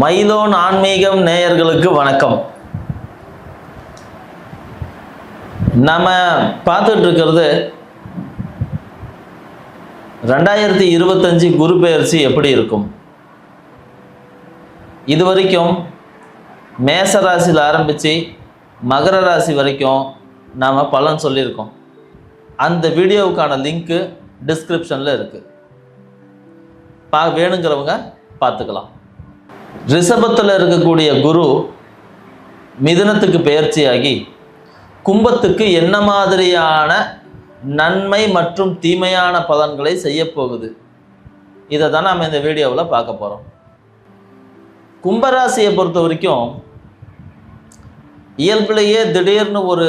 மைலோன் ஆன்மீகம் நேயர்களுக்கு வணக்கம். நம்ம பார்த்துட்டு இருக்கிறது ரெண்டாயிரத்தி இருபத்தஞ்சு குரு பெயர்ச்சி எப்படி இருக்கும்? இது வரைக்கும் மேச ராசியில் ஆரம்பித்து மகர ராசி வரைக்கும் நாம் பலன் சொல்லியிருக்கோம். அந்த வீடியோவுக்கான லிங்க்கு டிஸ்கிரிப்ஷனில் இருக்குது பா வேணுங்கிறவங்க பார்த்துக்கலாம். ரிஷபத்தில் இருக்கக்கூடிய குரு மிதுனத்துக்கு பெயர்ச்சியாகி கும்பத்துக்கு என்ன மாதிரியான நன்மை மற்றும் தீமையான பலன்களை செய்ய போகுது இதை தான் நம்ம இந்த வீடியோவில் பார்க்க போகிறோம் கும்பராசியை பொறுத்த வரைக்கும் இயல்பிலேயே திடீர்னு ஒரு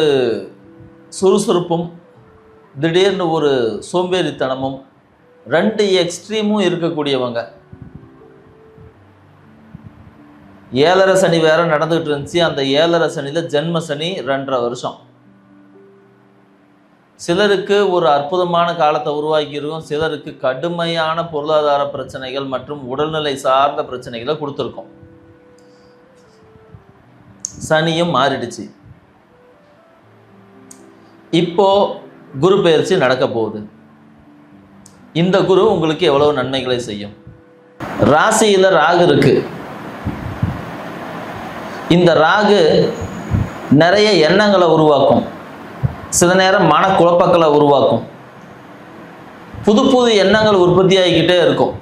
சுறுசுறுப்பும் திடீர்னு ஒரு சோம்பேறித்தனமும் ரெண்டு எக்ஸ்ட்ரீமும் இருக்கக்கூடியவங்க. ஏழரை சனி வேற நடந்துகிட்டு இருந்துச்சு. அந்த ஏழரை சனியில் ஜென்ம சனி ரெண்டரை வருஷம். சிலருக்கு ஒரு அற்புதமான காலத்தை உருவாக்கியிருக்கும். சிலருக்கு கடுமையான பொருளாதார பிரச்சனைகள் மற்றும் உடல்நிலை சார்ந்த பிரச்சனைகளை கொடுத்துருக்கோம். சனியும் மாறிடுச்சு. இப்போ குரு பெயர்ச்சி நடக்க போகுது. இந்த குரு உங்களுக்கு எவ்வளவு நன்மைகளை செய்யும்? ராசியில் ராகு இருக்குது இந்த ராகு நிறைய எண்ணங்களை உருவாக்கும். சில நேரம் மனக்குழப்பங்களை உருவாக்கும். புது புது எண்ணங்கள் உற்பத்தி ஆகிக்கிட்டே இருக்கும்.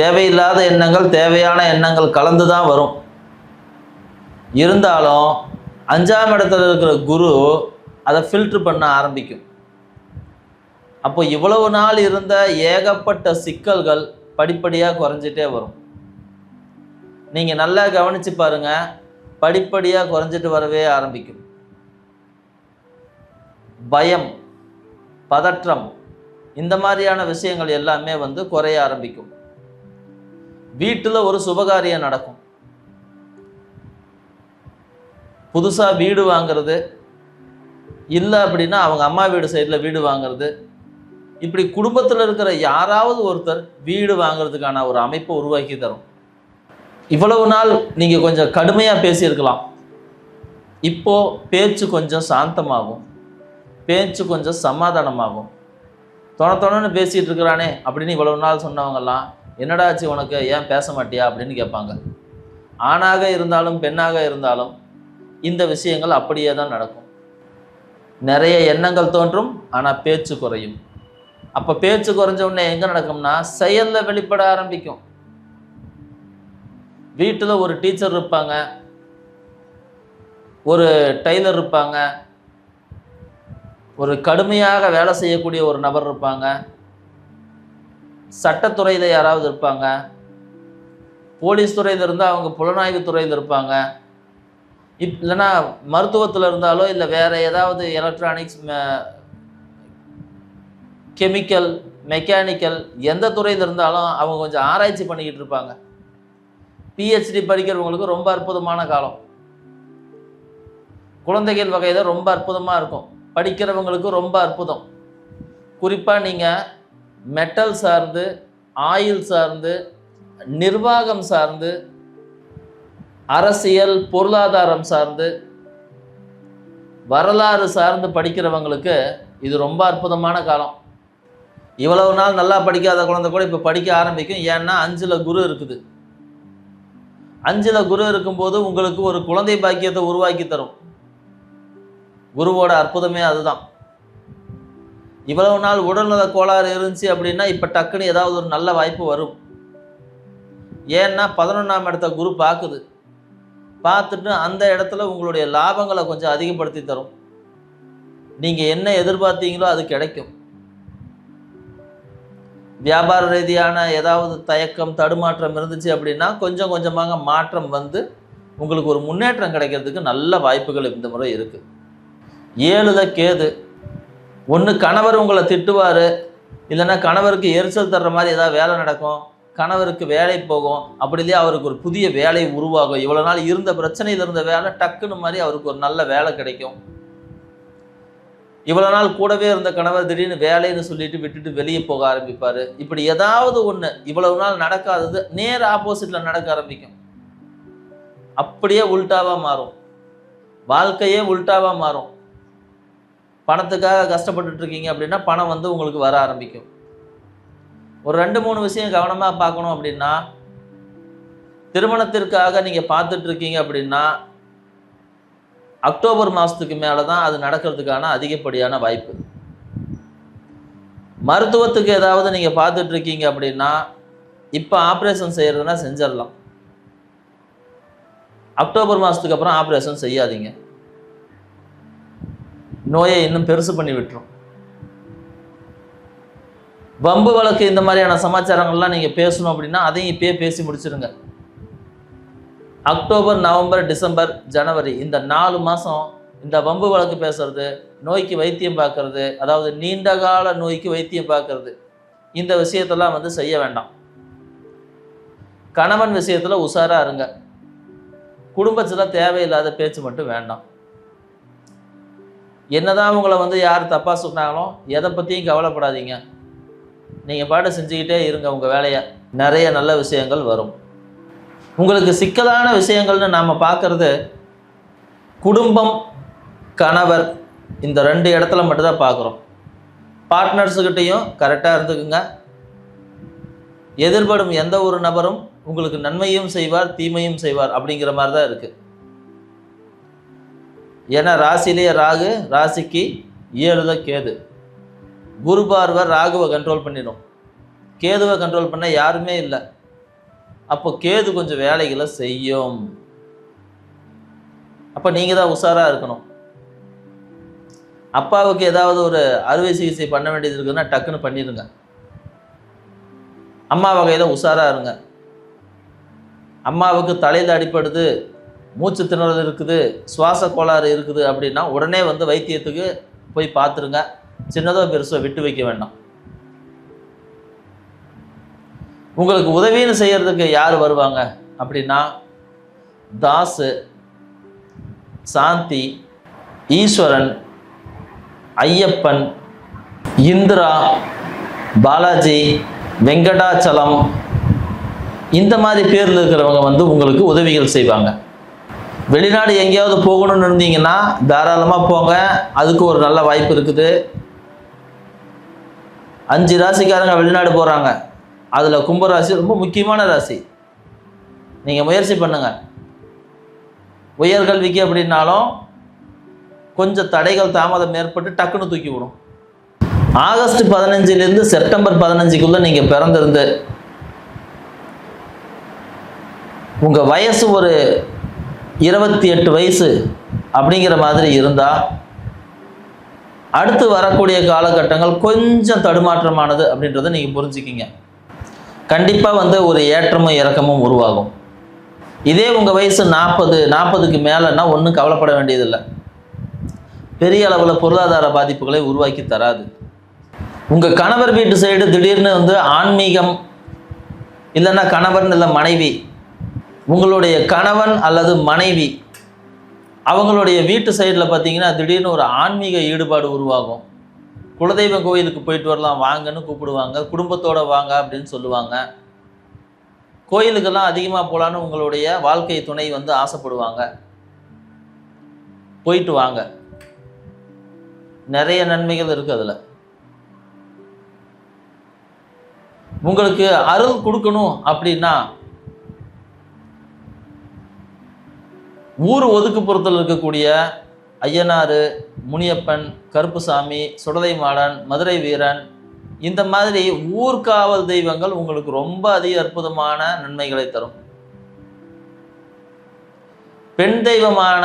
தேவையில்லாத எண்ணங்கள் தேவையான எண்ணங்கள் கலந்து தான் வரும். இருந்தாலும் அஞ்சாம் இடத்துல இருக்கிற குரு அதை ஃபில்ட்ரு பண்ண ஆரம்பிக்கும். அப்போ இவ்வளவு நாள் இருந்த ஏகப்பட்ட சிக்கல்கள் படிப்படியாக குறைஞ்சிட்டே வரும். நீங்கள் நல்லா கவனித்து பாருங்கள் படிப்படியாக குறைஞ்சிட்டு வரவே ஆரம்பிக்கும். பயம் பதற்றம் இந்த மாதிரியான விஷயங்கள் எல்லாமே வந்து குறைய ஆரம்பிக்கும். வீட்டில் ஒரு சுபகாரியம் நடக்கும். புதுசாக வீடு வாங்குறது இல்லை அப்படின்னா அவங்க அம்மா வீடு சைடில் வீடு வாங்குறது. இப்படி குடும்பத்தில் இருக்கிற யாராவது ஒருத்தர் வீடு வாங்குறதுக்கான ஒரு அமைப்பை உருவாக்கி தரும். இவ்வளவு நாள் நீங்கள் கொஞ்சம் கடுமையாக பேசியிருக்கலாம். இப்போ பேச்சு கொஞ்சம் சாந்தமாகும். பேச்சு கொஞ்சம் சமாதானமாகும். தொண தொணன்னு பேசிகிட்டு இருக்கிறானே அப்படின்னு இவ்வளவு நாள் சொன்னவங்கெல்லாம் என்னடா ஆச்சு உனக்கு? ஏன் பேச மாட்டியா? அப்படின்னு கேட்பாங்க. ஆணாக இருந்தாலும் பெண்ணாக இருந்தாலும் இந்த விஷயங்கள் அப்படியே தான் நடக்கும். நிறைய எண்ணங்கள் தோன்றும் ஆனால் பேச்சு குறையும். அப்போ பேச்சு குறைஞ்ச உடனே எங்கே நடக்கும்னா செயலில் வெளிப்பட ஆரம்பிக்கும். வீட்டில் ஒரு டீச்சர் இருப்பாங்க. ஒரு டெய்லர் இருப்பாங்க. ஒரு கடுமையாக வேலை செய்யக்கூடிய ஒரு நபர் இருப்பாங்க. சட்டத்துறையில் யாராவது இருப்பாங்க. போலீஸ் துறையில் இருந்தால் அவங்க புலனாய்வு துறையில் இருப்பாங்க. இப் இல்லைன்னா மருத்துவத்தில் இருந்தாலோ இல்லை வேறு ஏதாவது எலக்ட்ரானிக்ஸ் கெமிக்கல் மெக்கானிக்கல் எந்த துறையில் இருந்தாலும் அவங்க கொஞ்சம் ஆராய்ச்சி பண்ணிக்கிட்டு இருப்பாங்க. பிஹெச்டி படிக்கிறவங்களுக்கு ரொம்ப அற்புதமான காலம். குழந்தைகள் வகையில் ரொம்ப அற்புதமாக இருக்கும். படிக்கிறவங்களுக்கு ரொம்ப அற்புதம். குறிப்பாக நீங்கள் மெட்டல் சார்ந்து ஆயில் சார்ந்து நிர்வாகம் சார்ந்து அரசியல் பொருளாதாரம் சார்ந்து வரலாறு சார்ந்து படிக்கிறவங்களுக்கு இது ரொம்ப அற்புதமான காலம். இவ்வளவு நாள் நல்லா படிக்காத குழந்தை கூட இப்போ படிக்க ஆரம்பிக்கும். ஏன்னா அஞ்சில் குரு இருக்குது. அஞ்சில் குரு இருக்கும்போது உங்களுக்கு ஒரு குழந்தை பாக்கியத்தை உருவாக்கி தரும். குருவோட அற்புதமே அதுதான். இவ்வளவு நாள் உடல்நல கோளாறு இருந்துச்சு அப்படின்னா இப்போ டக்குன்னு ஏதாவது ஒரு நல்ல வாய்ப்பு வரும். ஏன்னா பதினொன்றாம் இடத்த குரு பார்க்குது. பார்த்துட்டு அந்த இடத்துல உங்களுடைய லாபங்களை கொஞ்சம் அதிகப்படுத்தி தரும். நீங்கள் என்ன எதிர்பார்த்தீங்களோ அது கிடைக்கும். வியாபார ரீதியான ஏதாவது தயக்கம் தடுமாற்றம் இருந்துச்சு அப்படின்னா கொஞ்சம் கொஞ்சமாக மாற்றம் வந்து உங்களுக்கு ஒரு முன்னேற்றம் கிடைக்கிறதுக்கு நல்ல வாய்ப்புகள் இந்த முறை இருக்குது ஏழுல கேது. ஒன்று கணவர் உங்களை திட்டுவார். இல்லைன்னா கணவருக்கு எரிச்சல் தர்ற மாதிரி ஏதாவது வேலை நடக்கும். கணவருக்கு வேலை போகும். அப்படி இல்லையா அவருக்கு ஒரு புதிய வேலை உருவாகும். இவ்வளோ நாள் இருந்த பிரச்சனையில் இருந்த வேலை டக்குன்னு மாதிரி அவருக்கு ஒரு நல்ல வேலை கிடைக்கும். இவ்வளோ நாள் கூடவே இருந்த கணவர் திடீர்னு வேலைன்னு சொல்லிட்டு விட்டுட்டு வெளியே போக ஆரம்பிப்பார். இப்படி ஏதாவது ஒன்று இவ்வளவு நாள் நடக்காதது நேர் ஆப்போசிட்டில் நடக்க ஆரம்பிக்கும். அப்படியே உல்ட்டாவாக மாறும். வாழ்க்கையே உல்ட்டாவாக மாறும். பணத்துக்காக கஷ்டப்பட்டுட்டு இருக்கீங்க அப்படின்னா பணம் வந்து உங்களுக்கு வர ஆரம்பிக்கும். ஒரு ரெண்டு மூணு விஷயம் கவனமாக பார்க்கணும் அப்படின்னா திருமணத்திற்காக நீங்கள் பார்த்துட்ருக்கீங்க அப்படின்னா அக்டோபர் மாதத்துக்கு மேலே தான் அது நடக்கிறதுக்கான அதிகப்படியான வாய்ப்பு. மருத்துவத்துக்கு ஏதாவது நீங்கள் பார்த்துட்ருக்கீங்க அப்படின்னா இப்போ ஆப்ரேஷன் செய்கிறதுனா செஞ்சிடலாம். அக்டோபர் மாதத்துக்கு அப்புறம் ஆப்ரேஷன் செய்யாதீங்க. நோயை இன்னும் பெருசு பண்ணி விட்டுரும். வம்பு வழக்கு இந்த மாதிரியான சமாச்சாரங்கள்லாம் நீங்கள் பேசணும் அப்படின்னா அதையும் இப்பயே பேசி முடிச்சிருங்க. அக்டோபர் நவம்பர் டிசம்பர் ஜனவரி இந்த நாலு மாதம் இந்த வம்பு வழக்கு பேசுறது நோய்க்கு வைத்தியம் பார்க்கறது அதாவது நீண்ட கால நோய்க்கு வைத்தியம் பார்க்கறது இந்த விஷயத்தெல்லாம் வந்து செய்ய வேண்டாம். கணவன் விஷயத்தில் உஷாராக இருங்க. குடும்பத்தில் தேவையில்லாத பேச்சு மட்டும் வேண்டாம். என்னதான் உங்களை வந்து யார் தப்பாக சொன்னாலும் எதை பற்றியும் கவலைப்படாதீங்க. நீங்கள் பாட்டு செஞ்சுக்கிட்டே இருங்க உங்கள் வேலையை. நிறைய நல்ல விஷயங்கள் வரும். உங்களுக்கு சிக்கலான விஷயங்கள்னு நாம் பார்க்குறது குடும்பம் கணவர் இந்த ரெண்டு இடத்துல மட்டும்தான் பார்க்குறோம். பார்ட்னர்ஸுக்கிட்டேயும் கரெக்டாக இருந்துக்குங்க. எதிர்படும் எந்த ஒரு நபரும் உங்களுக்கு நன்மையும் செய்வார் தீமையும் செய்வார் அப்படிங்கிற மாதிரி தான் இருக்குது ஏன்னா ராசிலேயே ராகு ராசிக்கு ஏழுல கேது. குரு பார்வை ராகுவை கண்ட்ரோல் பண்ணிடும். கேதுவை கண்ட்ரோல் பண்ண யாருமே இல்லை. அப்போ கேது கொஞ்சம் வேலைகளை செய்யும். அப்போ நீங்கள் தான் உஷாராக இருக்கணும். அப்பாவுக்கு ஏதாவது ஒரு அறுவை சிகிச்சை பண்ண வேண்டியது இருக்குதுன்னா டக்குன்னு பண்ணிடுங்க அம்மா வகையில் உஷாராக இருங்க. அம்மாவுக்கு தலையில் அடிப்படுது மூச்சு திணறல் இருக்குது சுவாச கோளாறு இருக்குது அப்படின்னா உடனே வந்து வைத்தியத்துக்கு போய் பார்த்துருங்க. சின்னதோ பெருசோ விட்டு வைக்க வேண்டாம். உங்களுக்கு உதவின்னு செய்கிறதுக்கு யார் வருவாங்க அப்படின்னா தாசு சாந்தி ஈஸ்வரன் ஐயப்பன் இந்திரா பாலாஜி வெங்கடாச்சலம் இந்த மாதிரி பேரில் இருக்கிறவங்க வந்து உங்களுக்கு உதவிகள் செய்வாங்க. வெளிநாடு எங்கேயாவது போகணும்னு இருந்தீங்கன்னா தாராளமாக போங்க. அதுக்கு ஒரு நல்ல வாய்ப்பு இருக்குது. அஞ்சு ராசிக்காரங்க வெளிநாடு போகிறாங்க அதில் கும்பராசி ரொம்ப முக்கியமான ராசி. நீங்கள் முயற்சி பண்ணுங்கள் உயர்கல்விக்கு அப்படின்னாலும் கொஞ்சம் தடைகள் தாமதம் ஏற்பட்டு டக்குன்னு தூக்கி விடும் ஆகஸ்ட் பதினஞ்சுலேருந்து செப்டம்பர் பதினஞ்சுக்குள்ளே நீங்கள் பிறந்திருந்து உங்கள் வயசு ஒரு இருபத்தி எட்டு வயசு அப்படிங்கிற மாதிரி இருந்தால் அடுத்து வரக்கூடிய காலகட்டங்கள் கொஞ்சம் தடுமாற்றமானது அப்படின்றத நீங்கள் புரிஞ்சுக்கிங்க. கண்டிப்பாக வந்து ஒரு ஏற்றமும் இறக்கமும் உருவாகும். இதே உங்கள் வயசு நாற்பது நாற்பதுக்கு மேலேன்னா ஒன்றும் கவலைப்பட வேண்டியதில்லை. பெரிய அளவில் பொருளாதார பாதிப்புகளை உருவாக்கி தராது. உங்கள் கணவர் வீட்டு சைடு திடீர்னு வந்து ஆன்மீகம் இல்லைன்னா கணவன் இல்லை மனைவி உங்களுடைய கணவன் அல்லது மனைவி அவங்களுடைய வீட்டு சைடில் பார்த்தீங்கன்னா திடீர்னு ஒரு ஆன்மீக ஈடுபாடு உருவாகும். குலதெய்வ கோயிலுக்கு போயிட்டு வரலாம் வாங்கன்னு கூப்பிடுவாங்க. குடும்பத்தோட வாங்க அப்படின்னு சொல்லுவாங்க. கோயிலுக்கெல்லாம் அதிகமாக போகலான்னு உங்களுடைய வாழ்க்கை துணை வந்து ஆசைப்படுவாங்க. போயிட்டு வாங்க. நிறைய நன்மைகள் இருக்குது அதில். உங்களுக்கு அருள் கொடுக்கணும் அப்படின்னா ஊர் ஒதுக்குப்புறத்தில் இருக்கக்கூடிய ஐயனாறு முனியப்பன் கருப்புசாமி சுடதை மாடன் மதுரை வீரன் இந்த மாதிரி ஊர்காவல் தெய்வங்கள் உங்களுக்கு ரொம்ப அதிக அற்புதமான நன்மைகளை தரும். பெண் தெய்வமான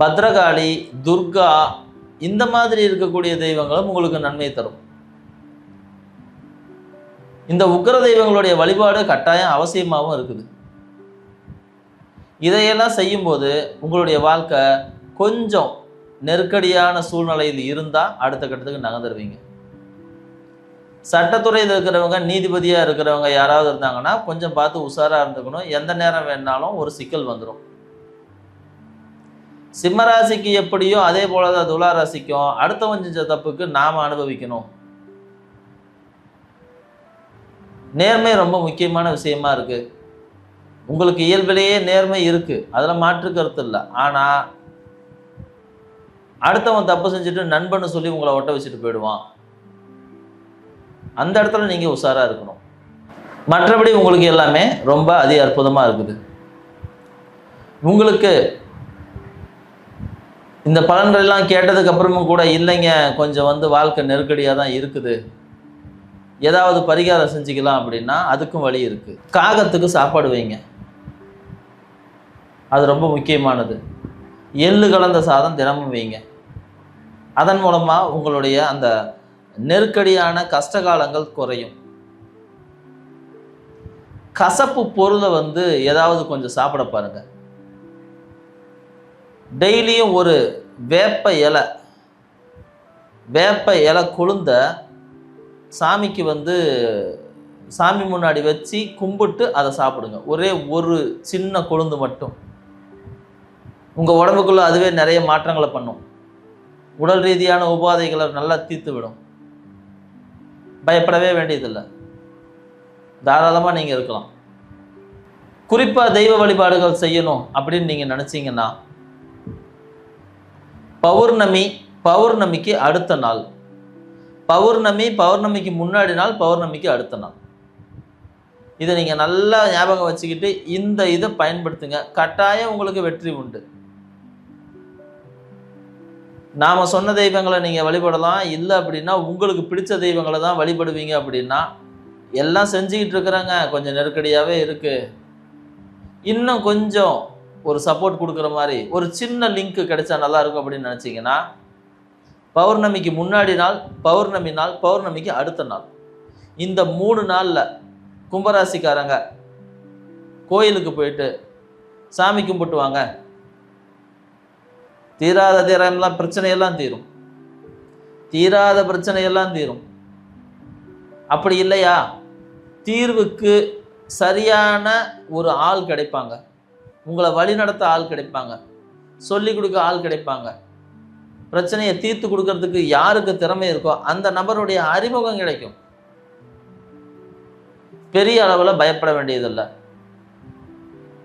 பத்ரகாளி துர்கா இந்த மாதிரி இருக்கக்கூடிய தெய்வங்களும் உங்களுக்கு நன்மை தரும். இந்த உக்ர தெய்வங்களுடைய வழிபாடு கட்டாயம் அவசியமாகவும் இருக்குது. இதையெல்லாம் செய்யும்போது உங்களுடைய வாழ்க்கை கொஞ்சம் நெருக்கடியான சூழ்நிலையில் இருந்தால் அடுத்த கட்டத்துக்கு நகர்ந்துருவீங்க சட்டத்துறையில் இருக்கிறவங்க நீதிபதியாக இருக்கிறவங்க யாராவது இருந்தாங்கன்னா கொஞ்சம் பார்த்து உஷாராக இருந்துக்கணும். எந்த நேரம் வேணாலும் ஒரு சிக்கல் வந்துடும் சிம்மராசிக்கு எப்படியோ அதே போல தான் துலா ராசிக்கும். அடுத்தவன் செஞ்ச தப்புக்கு நாம் அனுபவிக்கணும். நேர்மை ரொம்ப முக்கியமான விஷயமா இருக்கு. உங்களுக்கு இயல்பிலேயே நேர்மை இருக்கு. அதில் மாற்று கருத்து இல்லை. ஆனால் அடுத்தவன் தப்பு செஞ்சுட்டு நண்பன்னு சொல்லி உங்களை ஒட்ட வச்சுட்டு போயிடுவான். அந்த இடத்துல நீங்கள் உஷாராக இருக்கணும். மற்றபடி உங்களுக்கு எல்லாமே ரொம்ப அதி அற்புதமாக இருக்குது. உங்களுக்கு இந்த பலன்கள் எல்லாம் கேட்டதுக்கு அப்புறமும் கூட இல்லைங்க கொஞ்சம் வந்து வாழ்க்கை நெருக்கடியாக தான் இருக்குது. ஏதாவது பரிகாரம் செஞ்சுக்கலாம் அப்படின்னா அதுக்கும் வழி இருக்குது காகத்துக்கு சாப்பாடு வைங்க. அது ரொம்ப முக்கியமானது. எள்ளு கலந்த சாதம் தினமும் வைங்க. அதன் மூலமாக உங்களுடைய அந்த நெருக்கடியான கஷ்டகாலங்கள் குறையும். கசப்பு பொருளை வந்து ஏதாவது கொஞ்சம் சாப்பிட பாருங்க. டெய்லியும் ஒரு வேப்ப இலை வேப்ப இலை கொழுந்த சாமிக்கு வந்து சாமி முன்னாடி வச்சு கும்பிட்டு அதை சாப்பிடுங்க. ஒரே ஒரு சின்ன கொழுந்து மட்டும். உங்கள் உடம்புக்குள்ளே அதுவே நிறைய மாற்றங்களை பண்ணும். உடல் ரீதியான உபாதைகளை நல்லா தீர்த்து விடும். பயப்படவே வேண்டியதில்லை. தாராளமாக நீங்கள் இருக்கலாம். குறிப்பாக தெய்வ வழிபாடுகள் செய்யணும் அப்படின்னு நீங்கள் நினச்சிங்கன்னா பௌர்ணமி பௌர்ணமிக்கு அடுத்த நாள். பௌர்ணமி பௌர்ணமிக்கு முன்னாடி நாள் பௌர்ணமிக்கு அடுத்த நாள். இதை நீங்கள் நல்லா ஞாபகம் வச்சுக்கிட்டு இந்த இதை பயன்படுத்துங்க. கட்டாயம் உங்களுக்கு வெற்றி உண்டு. நாம் சொன்ன தெய்வங்களை நீங்கள் வழிபடலாம். இல்லை அப்படின்னா உங்களுக்கு பிடிச்ச தெய்வங்களை தான் வழிபடுவீங்க அப்படின்னா எல்லாம் செஞ்சுக்கிட்டு இருக்கிறாங்க. கொஞ்சம் நெருக்கடியாகவே இருக்குது இன்னும் கொஞ்சம் ஒரு சப்போர்ட் கொடுக்குற மாதிரி ஒரு சின்ன லிங்க் கிடைச்சா நல்லாயிருக்கும் அப்படின்னு நினச்சிங்கன்னா பௌர்ணமிக்கு முன்னாடி நாள் பௌர்ணமி நாள் பௌர்ணமிக்கு அடுத்த நாள். இந்த மூணு நாளில் கும்பராசிக்காரங்க கோயிலுக்கு போயிட்டு சாமி கும்பிட்டு வாங்க. தீராத தீரம்லாம் பிரச்சனையெல்லாம் தீரும். தீராத பிரச்சனையெல்லாம் தீரும். அப்படி இல்லையா? தீர்வுக்கு சரியான ஒரு ஆள் கிடைப்பாங்க. உங்களை வழிநடத்த ஆள் கிடைப்பாங்க. சொல்லி கொடுக்க ஆள் கிடைப்பாங்க. பிரச்சனையை தீர்த்து கொடுக்கறதுக்கு யாருக்கு திறமை இருக்கோ அந்த நபருடைய அறிமுகம் கிடைக்கும். பெரிய அளவில் பயப்பட வேண்டியதில்லை.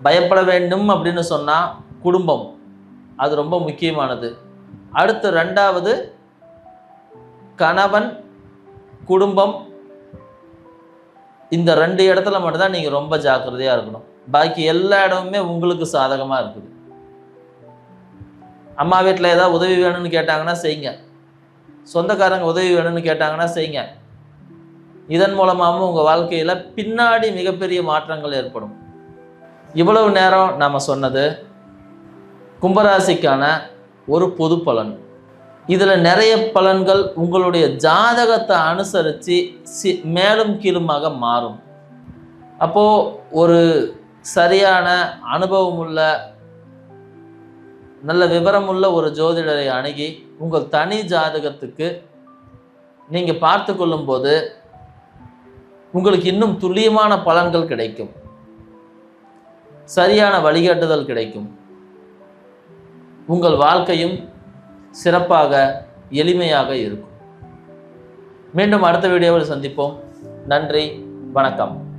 பயப்பட வேண்டும் அப்படின்னு சொன்னால் குடும்பம். அது ரொம்ப முக்கியமானது. அடுத்து ரெண்டாவது கணவன் குடும்பம் இந்த ரெண்டு இடத்துல மட்டும்தான் நீங்கள் ரொம்ப ஜாக்கிரதையாக இருக்கணும். பாக்கி எல்லா இடமுமே உங்களுக்கு சாதகமாக இருக்குது. அம்மா வீட்டில் ஏதாவது உதவி வேணும்னு கேட்டாங்கன்னா செய்யுங்க சொந்தக்காரங்க உதவி வேணும்னு கேட்டாங்கன்னா செய்யுங்க இதன் மூலமாகவும் உங்கள் வாழ்க்கையில் பின்னாடி மிகப்பெரிய மாற்றங்கள் ஏற்படும். இவ்வளவு நேரம் நாம் சொன்னது கும்பராசிக்கான ஒரு பொது பலன். இதில் நிறைய பலன்கள் உங்களுடைய ஜாதகத்தை அனுசரித்து சி மேலும் கீழுமாக மாறும். அப்போது ஒரு சரியான அனுபவமுள்ள நல்ல விவரமுள்ள ஒரு ஜோதிடரை அணுகி உங்கள் தனி ஜாதகத்துக்கு நீங்கள் பார்த்து கொள்ளும்போது உங்களுக்கு இன்னும் துல்லியமான பலன்கள் கிடைக்கும். சரியான வழிகாட்டுதல் கிடைக்கும். உங்கள் வாழ்க்கையும் சிறப்பாக எளிமையாக இருக்கும். மீண்டும் அடுத்த வீடியோவில் சந்திப்போம். நன்றி வணக்கம்.